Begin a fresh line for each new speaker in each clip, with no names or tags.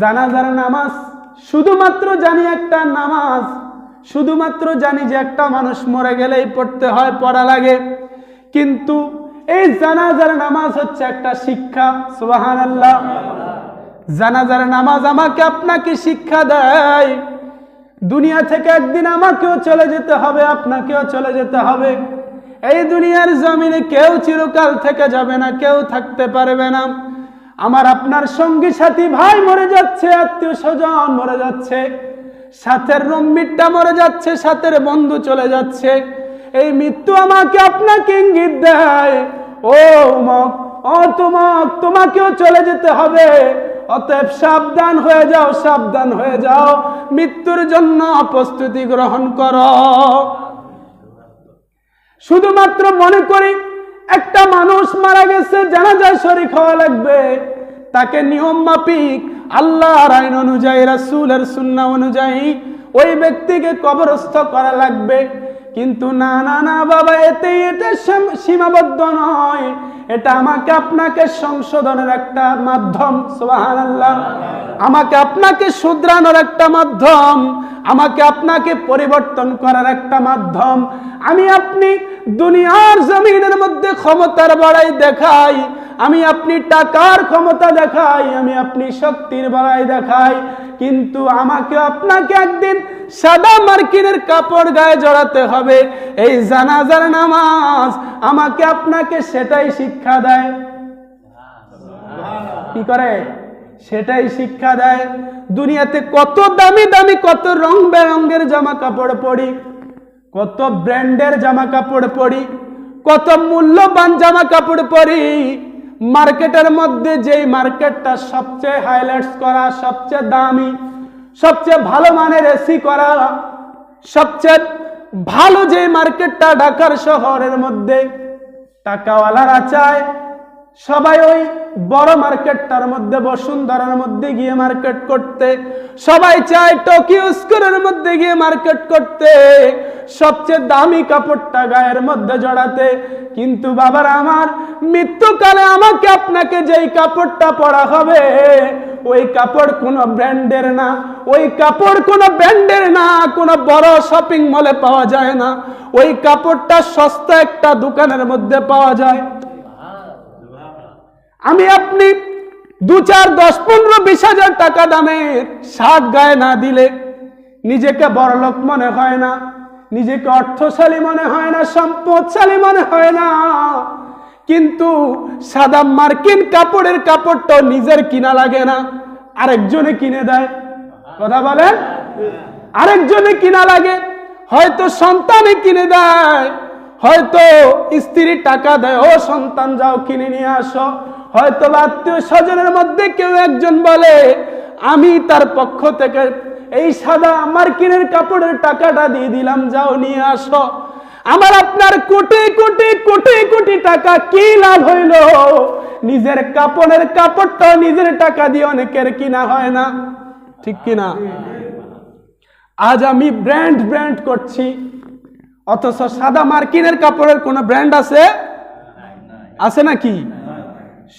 জানাজার নামাজ, শুধুমাত্র জানি একটা নামাজ, শুধুমাত্র জানি যে একটা মানুষ মরে গেলেই পড়তে হয়, পড়া লাগে। কিন্তু এই জানাজার নামাজ হচ্ছে একটা শিক্ষা সুবাহান আল্লাহ জানাজার নামাজ আমাকে আপনাকে শিক্ষা দেয়। দুনিয়া থেকে একদিন আমাকেও চলে যেতে হবে, আপনাকেও চলে যেতে হবে। এই দুনিয়ার জমিনে কেউ চিরকাল থেকে যাবে না, কেউ থাকতে পারবে না। আমার আপনার সঙ্গী সাথী ভাই মরে যাচ্ছে, আত্মীয় স্বজন মরে যাচ্ছে, সাথের রম্বিরটা মরে যাচ্ছে, সাথের বন্ধু চলে যাচ্ছে, এই মৃত্যু আমাকে আপনাকে ইঙ্গিত দেয়। ও উমক, ও তুমক, তোমাকেও চলে যেতে হবে। অতএব সাবধান হয়ে যাও, সাবধান হয়ে যাও। মৃত্যুর জন্য প্রস্তুতি গ্রহণ করো। শুধুমাত্র মনে করি একটা মানুষ মারা গেছে, জানাজায় শরীক হওয়া লাগবে। তাকে নিয়ম মাফিক, আল্লাহর আইন অনুযায়ী, রাসূলের সুন্নাহ অনুযায়ী ওই ব্যক্তিকে কবরস্থ করা লাগবে। কিন্তু না না না, বাবা, এতে এটা সীমাবদ্ধ নয়। এটা আমাকে আপনাকে সংশোধনের একটা মাধ্যম আমাকে আপনাকে শুধরানোর একটা মাধ্যম, আমাকে আপনাকে পরিবর্তন করার একটা মাধ্যম। আমি আপনি দুনিয়ার জমিনের মধ্যে ক্ষমতার বাড়াই দেখাই, আমি আপনি টাকার ক্ষমতা দেখাই, আমি আপনি শক্তির বাড়াই দেখাই। কিন্তু আমাকে আপনাকে একদিন সাদা মার্কিনের কাপড় গায়ে জড়াতে হবে। এই জানাজার নামাজ আমাকে আপনাকে সেটাই শিক্ষা দেয়। কি করে? সেটাই শিক্ষা দেয়। দুনিয়াতে কত দামি দামি, কত রং বেরঙ্গের জামা কাপড় পরি, কত ব্র্যান্ডের জামা কাপড় পরি। কত মূল্যবান জামা কাপড় পরি। মার্কেটের মধ্যে যেই মার্কেটটা সবচেয়ে হাইলাইটস করা, সবচেয়ে দামি, সবচেয়ে ভালো মানের এসি করা, সবচেয়ে ভালো যে মার্কেটটা ঢাকার শহরের মধ্যে, টাকাওয়ালারা চায়। সবাই ওই বড় মার্কেটটার মধ্যে, বসুন্ধরার মধ্যে গিয়ে মার্কেট করতে। সবাই চায় টোকিও স্কোরের মধ্যে গিয়ে মার্কেট করতে। সবচেয়ে দামি কাপড়টা গায়ের মধ্যে জড়াতে। কিন্তু বাবার আমার, মৃত্যুকালে আমাকে আপনাকে যেই কাপড়টা পরা হবে, ওই কাপড় কোনো ব্র্যান্ডের না, ওই কাপড় কোনো ব্র্যান্ডের না, কোনো বড় শপিং মলে পাওয়া যায় না। ওই কাপড়টা সস্তা একটা দোকানের মধ্যে পাওয়া যায়। আমি আপনি দু চার দশ পনেরো বিশ হাজার টাকা দামের শার্ট গায়ে না দিলে নিজেকে বড়লোক মনে হয় না। নিজেকে অর্থশালী মনে হয় না, সম্পদশালী মনে হয় না। কিন্তু সাদা মার্কিন কাপড়ের কাপড়টা নিজের কিনা লাগে না, আরেকজনে কিনে দেয়। কথা বলেন? আরেকজনে কিনা লাগে। হয়তো সন্তানে কিনে দেয়, হয়তো স্ত্রী টাকা দেয়, ও সন্তান, যাও কিনে নিয়ে আসো। হয়তো আত্মীয় স্বজনের মধ্যে কেউ একজন বলে, আমি তার পক্ষ থেকে এই সাদা মার্কিনের কাপড়ের টাকাটা দিয়ে দিলাম, যাও নিয়ে আসো। আমার আপনার কোটি কোটি কোটি কোটি টাকা কি লাভ হইল? নিজের কাপড়ের কাপড়টা নিজের টাকা দিয়ে অনেকের কিনা হয় না। ঠিক কিনা? আজ আমি ব্র্যান্ড ব্র্যান্ড করছি। অথচ সাদা মার্কিনের কাপড়ের কোনো ব্র্যান্ড আছে? আছে নাকি?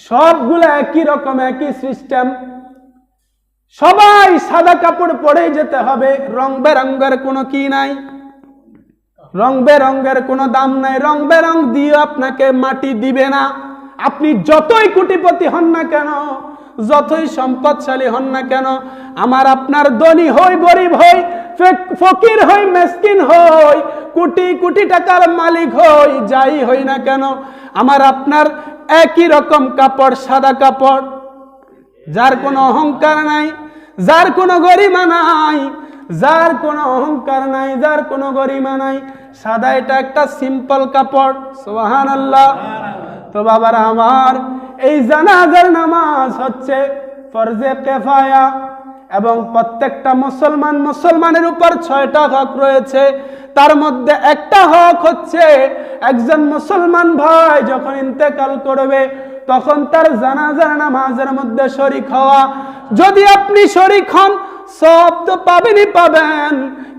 সবগুলো একই রকম, একই সিস্টেম। সবাই সাদা কাপড় পরেই যেতে হবে। রং বেরঙ্গের কোনো কি নাই? রং বেরঙ্গের কোনো দাম নাই। রং বেরং দিয়ে আপনাকে মাটি দিবে না। আপনি যতই কোটিপতি হন না কেন, যতই সম্পদশালী হন না কেন, আমার আপনার ধনী হই, গরিব হই ফকির হই, মেসকিন হই, কোটি কোটি টাকার মালিক হই, যাই হই না কেন, আমার আপনার একই রকম কাপড়, সাদা কাপড়। যার কোনো অহংকার নাই, যার কোনো গরিমা নাই, যার কোনো অহংকার নাই, যার কোনো গরিমা নাই। সাদা এটা একটা সিম্পল কাপড় সোহান আল্লাহ তো বাবার আমার, এই জানাজার নামাজ হচ্ছে এবং প্রত্যেকটা মুসলমান মুসলমানের উপর ছয়টা হক রয়েছে। তার মধ্যে একটা হক হচ্ছে, একজন মুসলমান ভাই যখন ইন্তেকাল করবে তখন তার জানাজার নামাজের মধ্যে শরিক হওয়া। যদি আপনি শরিক হন, সব তো পাবেনই পাবেন।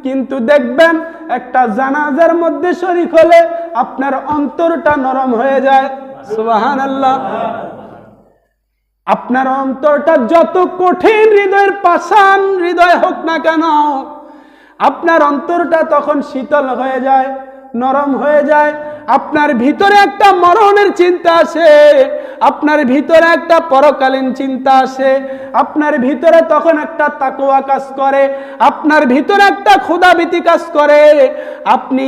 কিন্তু দেখবেন, একটা জানাজার মধ্যে শরিক হলে আপনার অন্তরটা নরম হয়ে যায়। সুবাহান আপনার অন্তরটা যত কঠিন হৃদয়ের পাষাণ হৃদয় হোক না কেন, আপনার অন্তরটা তখন শীতল হয়ে যায়, নরম হয়ে যায়। আপনার ভিতরে একটা মরণের চিন্তা আসে। আপনার ভিতরে একটা পরকালীন চিন্তা আসে, আপনার ভিতরে তখন একটা তাকুয়া কাজ করে, আপনার ভিতরে একটা ক্ষুদাভীতি কাজ করে। আপনি,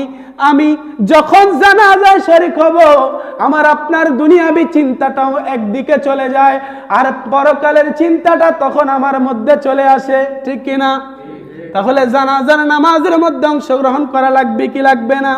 আমি যখন জানা যায় শরিক হব, আমার আপনার দুনিয়াবি চিন্তাটাও একদিকে চলে যায়, আর পরকালের চিন্তাটা তখন আমার মধ্যে চলে আসে, ঠিক কিনা? তাহলে জানা জানাজার নামাজের মধ্যে অংশগ্রহণ করা লাগবে কি লাগবে না?